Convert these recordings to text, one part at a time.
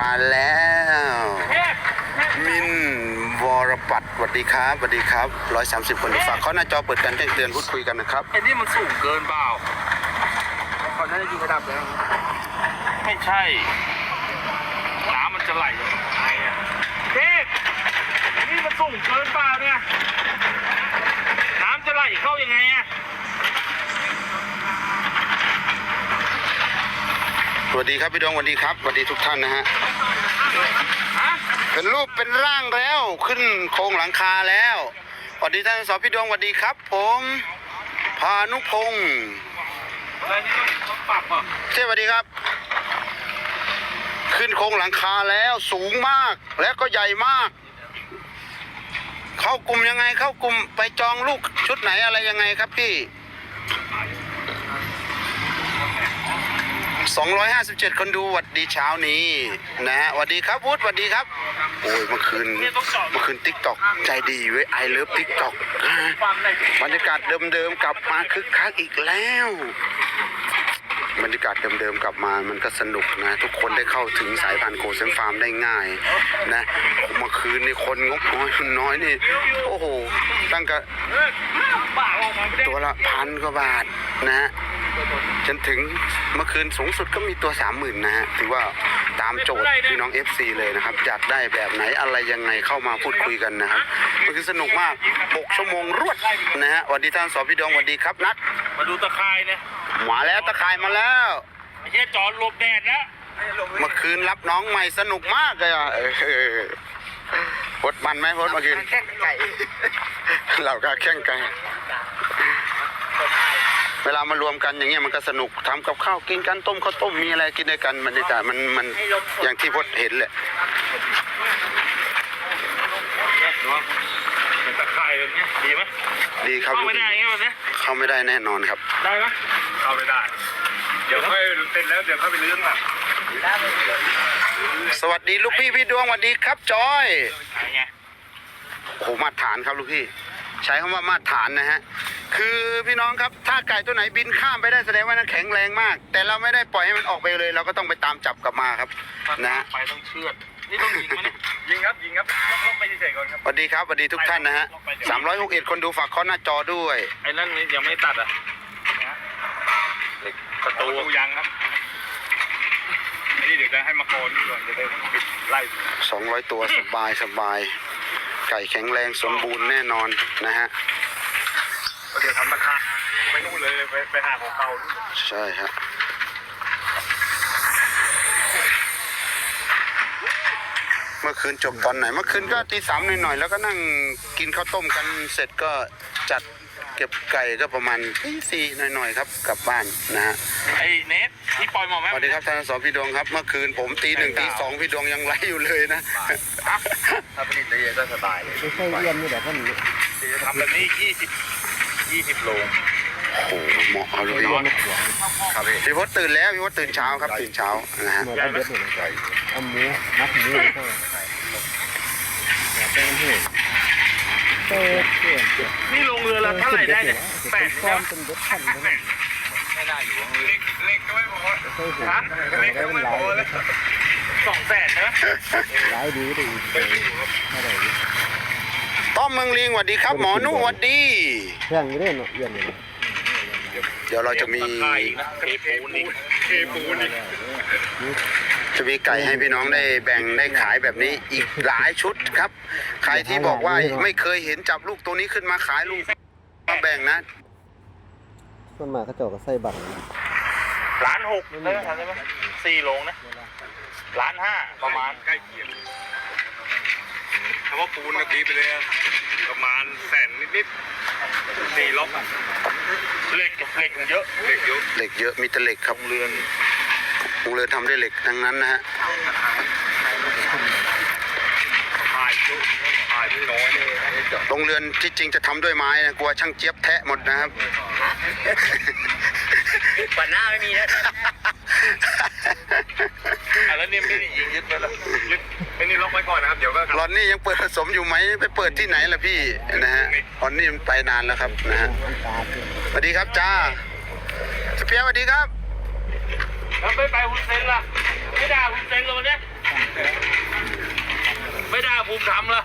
มาแล้ว มินวรปัตรสวัสดีครับสวัสดีครับร้อยสามสิบคนฝากเขาหน้าจอเปิดการแจ้งเตือนพูดคุยกันนะครับไอ้นี่มันสูงเกินเปล่าเขาน่าจะยิงระดับแล้ว ไม่ใช่ น้ำมันจะไหลยังไงอะเด็กไอ้นี่มันสูงเกินเปล่าเนี่ย น้ำจะไหลเข้ายังไงอะ ส วัสดีครับพี่ดวงสวัสดีครับสวัสดีทุกท่านนะฮะเป็นรูปเป็นร่างแล้วขึ้นโครงหลังคาแล้วสวัสดีท่านสอพี่ดวงสวัสดีครับ ผมพานุพงศ์อะไรนี่ต้องปรับเหรอะเจ้สวัสดีครับ ขึ้นโครงหลังคาแล้วสูงมากและก็ใหญ่มาก เข้ากลุ่มยังไงเข้ากลุ่มไปจองลูกชุดไหนอะไรยังไงครับพี่ 257 คนดูหวัดดีเช้านี้นะฮะหวัดดีครับวุฒิหวัดดีครับ โอ้ยเมื่อคืนเมื่อคืนติ๊กตอกใจดีเว้ยไอเลิฟติ๊กตอกบรรยากาศเดิมๆกลับมาคึกคักอีกแล้ว บรรยากาศเดิมๆกลับมามันก็สนุกนะ ทุกคนได้เข้าถึงสายพันธุ์โกเซนฟาร์มได้ง่ายนะเมื่อคืนนี่คนงบน้อยน้อยนี่ โอ้โหตั้งแต่บ้าออกมาไม่ได้ตัวละพันกว่าบาทนะฮะ จนถึงเมื่อคืนสูงสุดก็มีตัวสามหมื่นนะฮะถือว่าตามโจทย์พี่น้อง FC เลยนะครับ อยากได้แบบไหนอะไรยังไงเข้ามาพูดคุยกันนะครับมันคือสนุกมาก 6 ชั่วโมงรวดนะฮะสวัสดีท่านสอพี่ดองสวัสดีครับนัดมาดูตะไคร่เนี่ยมาแล้วตะข่ายมาแล้ว ไอ้เหี้ยจอดหลบแดดแล้วเมื่อคืนรับน้องใหม่สนุกมากเลยอะเออพดมันไหมพดเมื่อคืนแค่ไก่ เราก็แข่งกัน เวลามารวมกันอย่างเงี้ยมันก็สนุกทำกับข้าวกินกันต้มข้าวต้มมีอะไรกินด้วยกันบรรยากาศมันมันอย่างที่พดเห็นแหละเนี่ยเนาะเป็นตะไคร่แบบนี้ดีไหมดีครับเข้าไม่ได้ไงแบบเนี้เข้าไม่ได้แน่นอนครับ ได้ไหมเข้าไม่ได้ เดี๋ยวค่อยเสร็จแล้วเดี๋ยวค่อยไปเลี้ยงอะสวัสดีลูกพี่พี่ดวงสวัสดีครับจอยโอ้โหมาตรฐานครับลูกพี่ ใช้คำว่ามาตรฐานนะฮะ คือพี่น้องครับถ้าไก่ตัวไหนบินข้ามไปได้แสดงว่านั้นแข็งแรงมาก แต่เราไม่ได้ปล่อยให้มันออกไปเลย เราก็ต้องไปตามจับกลับมาครับนะฮะไปต้องเชือดนี่ต้องยิงมันยยิงครับยิงครับลงไปเฉยๆก่อนครับสวัสดีครับสวัสดีทุกท่านนะฮะ361คนดูฝากเคอหน้าจอด้วยไอ้นั่นนี่ยังไม่ตัดอะประตูยังครับไอ้นี่เดี๋ยวจะให้มาโกนก่อนจะได้ปิดไล่200ตัวสบายสบายไก่แข็งแรงสมบูรณ์แน่นอนนะฮะ เดี๋ยวทำราคาไปนู่นเลยไปไปหาของเก่าใช่ฮะเมื่อคืนจบตอนไหน เมื่อคืนก็ตีสามหน่อยๆแล้วก็นั่งกินข้าวต้มกันเสร็จก็จัดเก็บไก่ก็ประมาณตีสี่หน่อยๆครับกลับบ้านนะฮะไอ้เนทที่ปล่อยหมอแม่สวัสดีครับท่านสอพี่ดวงครับ เมื่อคืนผมตีหนึ่งตีสองพี่ดวงยังไลฟ์อยู่เลยนะถ้าผลิตได้เยอะก็สบายเลยไม่ใช่เยี่ยมนี่แหละท่านเดี๋ยวจะทำแบบนี้ยี่สิบ ยี่สิบโลโอ้โหเหมาะเอาเลยพี่ไม่ขวางครับพี่พี่พศตื่นแล้วพี่พศตื่นเช้าครับตื่นเช้านะฮะ เหมือนเอาเด็ดเลยไก่เอาหมูนับหมูเลยเท่าไหร่อย่าเป็นเหตุเปิดเปลี่ยนเปลี่ยนนี่ลงเรือละเท่าไหร่ได้เนี่ยแปเป็ดนก้อนเป็นเด็ดพันเลยนะไม่ได้อยู่เล็กเล็กก็ไม่พอเคยเห็นอะไรก็เป็นหลายสองแสนนะหลายดีดีไม่ได้ ต้อมเมืองลิงสวัสดีครับ หมอนุสวัสดีแข่งอยู่ด้วยเนาะเยี่ยมเลยเดี๋ยวเราจะมีเทปูนอีกเทปูนอีกจะมีไก่ให้พี่น้องได้แบ่งได้ขายแบบนี้อีกหลายชุดครับ ใครที่บอกว่าไม่เคยเห็นจับลูกตัวนี้ขึ้นมาขายลูกมาแบ่งนะต้นมาเขาเจาะก็ใส่บัตรล้านหกได้ไหมทันได้ไหมสี่โลงนะล้านห้าประมาณใกล้เคียง คำว่าปูนก็ตีไปเลยประมาณแสนนิดๆสี่ล็อกเหล็กเหล็กเยอะเหล็กเยอะเหล็กเยอะมีแต่เหล็กครับเรือนโรงเรือนทำด้วยเหล็กทั้งนั้นนะฮะถ่ายชุดถ่ายไม่น้อยเลยโรงเรือนที่จริงจะทำด้วยไม้นะกลัวช่างเจี๊ยบแทะหมดนะครับปันหน้าไม่มีนะแล้วนี่ไม่ได้ยิงยึดไปแล้วยึด ไอ้นี่ล็อกไว้ก่อนนะครับ เดี๋ยวก็รอนนี่ยังเปิดผสมอยู่ไหมไปเปิดที่ไหนล่ะพี่นะฮะรอนนี่มันไปนานแล้วครับนะฮะสวัสดีครับจ้าสเปียสวัสดีครับแล้ไมไปหุ่นเซนล่ะ ไม่ด่าคุณเซนเลยวันนี้ไม่ด่าภูมิธรรมล่ะ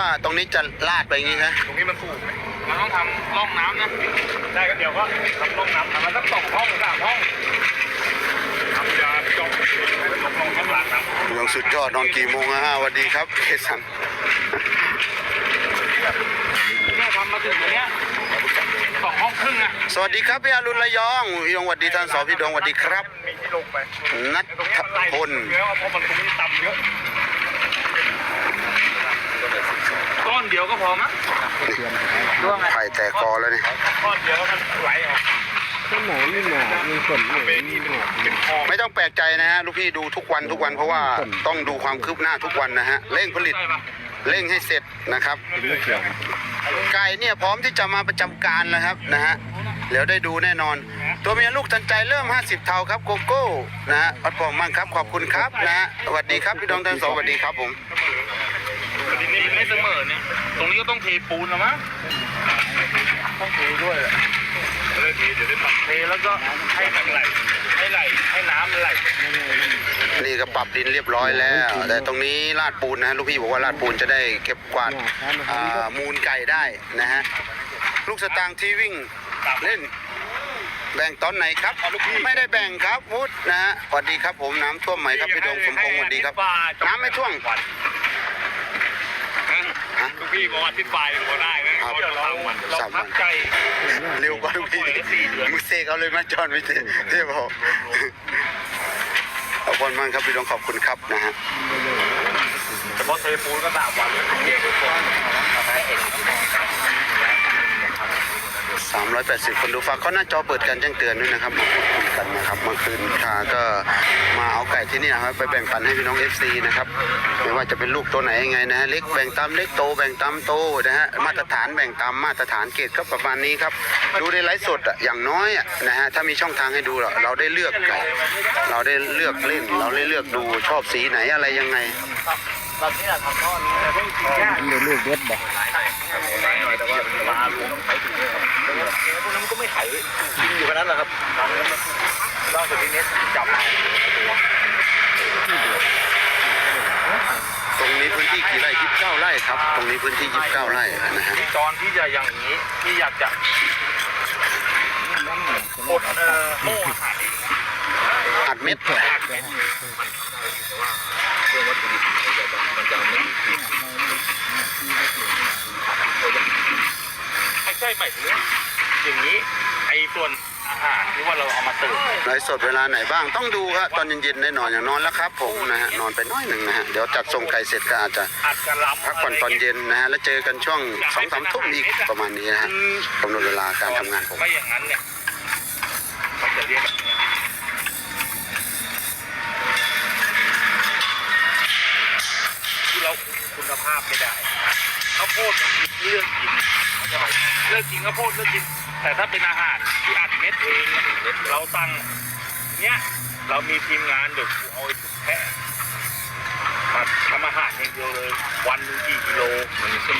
วมเพราะว่าตรงนี้จะลาดไปอย่างงี้นะตรงนี้มันสูงมันต้องทำร่องน้ำนะ ได้ก็เดี๋ยวก็ทำร่องน้ำทำมาสักสองห้องสามห้องทำยาจบลงลงข้างหลังครับยังสุดยอดนอนกี่โมงอะฮะสวัสดีครับเคสันเนี่ยทำมาถึงอย่างเนี้ยสองห้องครึ่งอะสวัสดีครับพี่อรุณระยองพี่ดวงสวัสดีท่านสอพี่ดวงสวัสดีครับมีที่ลงไปนัทตรงนี้มันไล่พลเยอะเพราะมันตรงนี้ต่ำเยอะ ก้อนเดียวก็พอมั้งไผ่แต่กอแล้วเนี่ยก้อนเดียวมันไหลออกต้นหนอนนี่หนามีฝนมันเลเป็ยนนี่เป็นเป็นคลองไม่ต้องแปลกใจนะฮะลูกพี่ดูทุกวันทุกวันเพราะว่าต้องดูความคืบหน้าทุกวันนะฮะเร่งผลิตใช่ปะเร่งให้เสร็จนะครับเรื่อยไก่เนี่ยพร้อมที่จะมาประจำการแล้วครับนะฮะเดี๋ยวได้ดูแน่นอน ตัวเมียลูกทันใจเริ่ม 50 เท่าครับโกโก้นะฮะพัดผมมั่งครับขอบคุณครับนะฮะสวัสดีครับพี่ดองท่านสองสวัสดีครับผมทีนี้ ไม่เสมอเนี่ย ตรงนี้ก็ต้องเทปูนแล้วมั้งต้องดูด้วยแหละเรื่องนี้เดี๋ยวได้ปรับเทแล้วก็ให้มันไหลให้ไหลให้น้ำมันไหลนี่ก็ปรับดินเรียบร้อยแล้ว แต่ตรงนี้ลาดปูนนะฮะลูกพี่บอกว่าลาดปูนจะได้เก็บกวาดอ่ามูลไก่ได้นะฮะลูกสตางค์ที่วิ่งเล่น แบ่งตอนไหนครับ ไม่ได้แบ่งครับวุฒนะฮะสวัสดีครับผมน้ำท่วมไหมครับพี่ดงสมพงศ์สวัสดีครับ น้ำไม่ท่วม ฮะลูกพี่บอกว่าทิศปลายพอได้นะครับเดี๋ยวเราเราสามวัพันกใจเร็วกว่าลูกพี่มึงเสกเอาเลยมาจอนไม่เทเทพบอกขอบคุณมากครับพี่ดงขอบคุณครับนะฮะเฉพาะเทปูนก็สามวันเลยเก่งทุกคน 380 คนดูฝากเขาหน้าจอเปิดการแจ้งเตือนด้วยนะครับมาพูดคุยกันนะครับเมื่อคืนทาก็มาเอาไก่ที่นี่นะครับไปแบ่งปันให้พี่น้อง FC นะครับไม่ว่าจะเป็นลูกตัวไหนยังไงนะฮะเล็กแบ่งตามเล็กโตแบ่งตามโตนะฮะมาตรฐานแบ่งตามมาตรฐานเกรดก็ประมาณนี้ครับดูในไลฟ์สดอะอย่างน้อยอะนะฮะถ้ามีช่องทางให้ดูเราเราได้เลือกไก่เราได้เลือกเล่น เราได้เลือกดูชอบสีไหนอะไรยังไงตอนนี้ทำท่อนี้ไม่กินยากมีลูกเด็ดบอกหลายหน่อยแต่ว่าปลารวมต้องใช้ถึงเลยค รับพวกนั้นก็ไม่ไขกินอยู่แค่นั้นแหละครับล่าสุดที่เน็ตจับมาตรงนี้พื้นที่กี่ไร่29ไร่ครับ ตรงนี้พื้นที่29ไร่นะฮะที่จอนที่จะอย่างนี้ที่อยากจะอดเอ่อโม่อาหารเองอัดเม็ดไม่ใช่หมายถึง อย่างนี้ไอ้ส่วนอาหารที่ว่าเราเอามาเติมไลฟ์สดเวลาไหนบ้างต้องดูครับตอนเย็นๆได้นอนอย่างนอนแล้วครับผมนะฮะนอนไปน้อยหนึ่งนะฮะเดี๋ยวจัดส่งไก่เสร็จก็อาจจะอัดกระลำพักผ่อนตอนเย็นนะฮะแล้วเจอกันช่วงสองสามทุ่มอีกประมาณนี้นะฮะกำหนดเวลาการทำงานผมไม่อย่างนั้นเนี่ยมันจะเรียกแบบนี้ที่เราคุมคุณภาพไม่ได้ข้าวโพดมันเลือกกินเลือกกินข้าวโพดเลือกกิน แต่ถ้าเป็นอาหารที่อัดเม็ดเองเนี่ยเราตั้งเนี่ยเรามีทีมงานเดี๋ยวกูเอาไอ้ทุกแพะมาทำอาหารอย่างเดียวเลย วันหนึ่งกี่กิโลมันขึ้น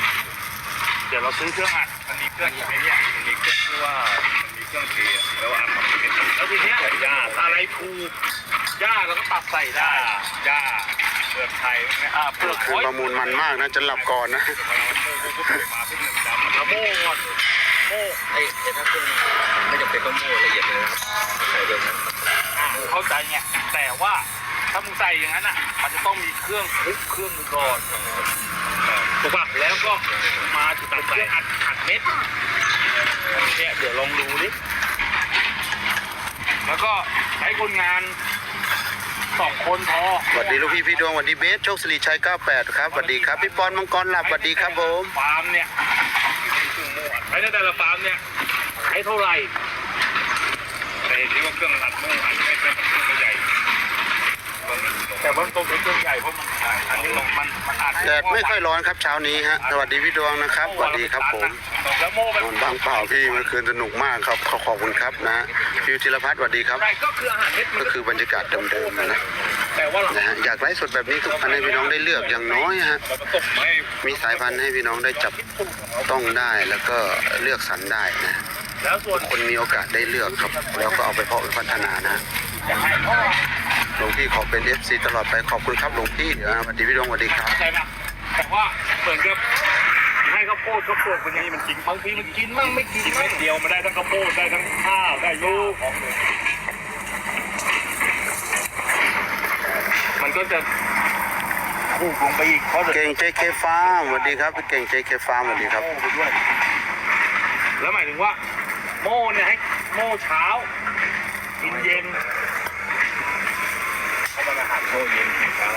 เดี๋ยวเราซื้อเครื่องอัดมันมีเครื่องไอ้เนี่ยมันมีเครื่องที่ว่ามันมีเครื่องเทแล้วอัดมันเป็นแล้วทีเนี้ยหญ้าอะไรคูหญ้าเราก็ตัดใส่ได้หญ้าเปลือกไทยนี้ยอ่าเปลือกคือประมูลมันมากนะจะหลับก่อนนะเวลามันโม่ปุ๊บปุ๊บมาปุ๊บหนึ่ง ไอ้ไอ้ถ้าเครื่องไม่จำเป็นต้องโม่ละเอียดเลยนะครับใส่เดิมนั้นอ่าเข้าใจเนี่ยแต่ว่าถ้ามึงใส่อย่างนั้นอะ มันจะต้องมีเครื่องคลุกเครื่องมือก่อนถูกป่ะแล้วก็มาจุดตัดเครื่องอัดอัดเม็ดเนี่ยเดี๋ยวลองดูดิแล้วก็ใช้คนงานสองคนพอสวัสดีลูกพี่พี่ดวงสวัสดีเบสโชคสิริชัย98ครับสวัสดีครับพี่ปอนมังกรหลับสวัสดีครับผม ฟาร์มเนี่ย ใช้ในแต่ละฟาร์มเนี่ยใช้เท่าไหร่แต่ที่ว่าเครื่องอัดโม่อัดไม่เป็นเครื่องใหญ่แต่ว่าต้นเป็นต้นใหญ่เพราะมันอันนี้มันมันอาจแดดไม่ค่อยร้อนครับเช้านี้ฮะสวัสดีพี่ดวงนะครับสวัสดีครับผมแล้วโม่มันนอนบ้างเปล่าพี่เมื่อคืนสนุกมากครับขอขอบคุณครับนะฟิวจิรพัฒน์สวัสดีครับใช่ก็คืออาหารเม็ดก็คือบรรยากาศเดิมๆนะแต่ว่าเรา นะฮะอยากไลฟ์สดแบบนี้ทุกอันให้พี่น้องได้เลือกอย่างน้อยฮะเราตกไม่มีสายพันธุ์ให้พี่น้องได้จับต้องได้แล้วก็เลือกสรรได้นะแล้วส่วนคนมีโอกาสได้เลือกครับ แล้วก็เอาไปเพาะไปพัฒนานะจะให้พ่อหลวงพี่ขอเป็น FC ตลอดไปขอบคุณครับหลวงพี่เดี๋ยวนะสวัสดีพี่ดวงสวัสดีครับ ใช่ไหมแต่ว่าเหมือนกับให้ข้าวโพดข้าวโพดบางทีมันกินบางทีมันกินมั่งไม่กินมั่งเดียวมันได้ทั้งข้าวโพดได้ทั้งข้าวได้ลูกมัน ก็จะคู่ลงไปอีกเพราะเก่ง JK Farm สวัสดีครับพี่เก่ง JK Farm สวัสดีครับ โม่ไปด้วย แล้วหมายถึงว่า โม่เนี่ยให้โม่เช้ากินเย็นเขาเป็นอาหารโม่เย็นกินเช้า